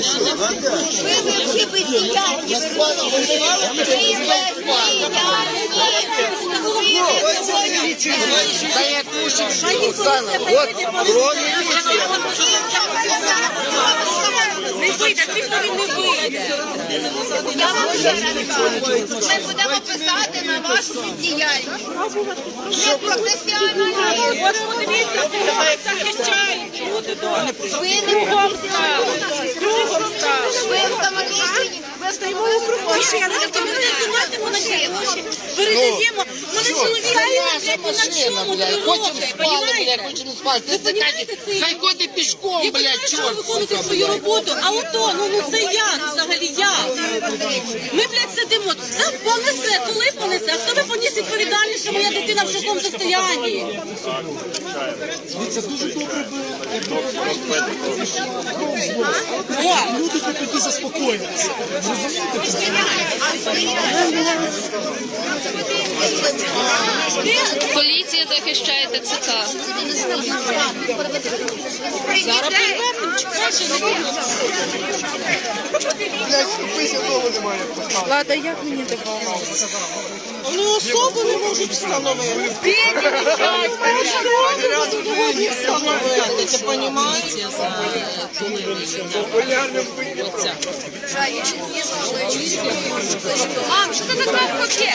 Ви всі бездіяльні. Та я кушаю, Оксана, от дрон. Не вийде, він не вийде. Ми будемо писати на вашу бездіяльність. Це професіональні. Захищають. Ви не стали. Ви автоматичні. у Машина, ми не зніматимо на гроші. Передаємо. Ми на чоловіка на чому спали, блядь, хочемо спати. Хай ходить пішком, блядь, чорт. ви виконуєте свою роботу, а ото, ну, ну це як взагалі як? Ми, блядь, сидимо, та понесе, коли понесе, а хто ви поніс відповідальність, що моя дитина в такому состоянні? О, Люди тоді заспокоїлися. Поліція захищає ТЦК. Влада, як мені допомогти? Вони особу не можуть встановити. Ти розумієте, Мам, що ти таке хочеш?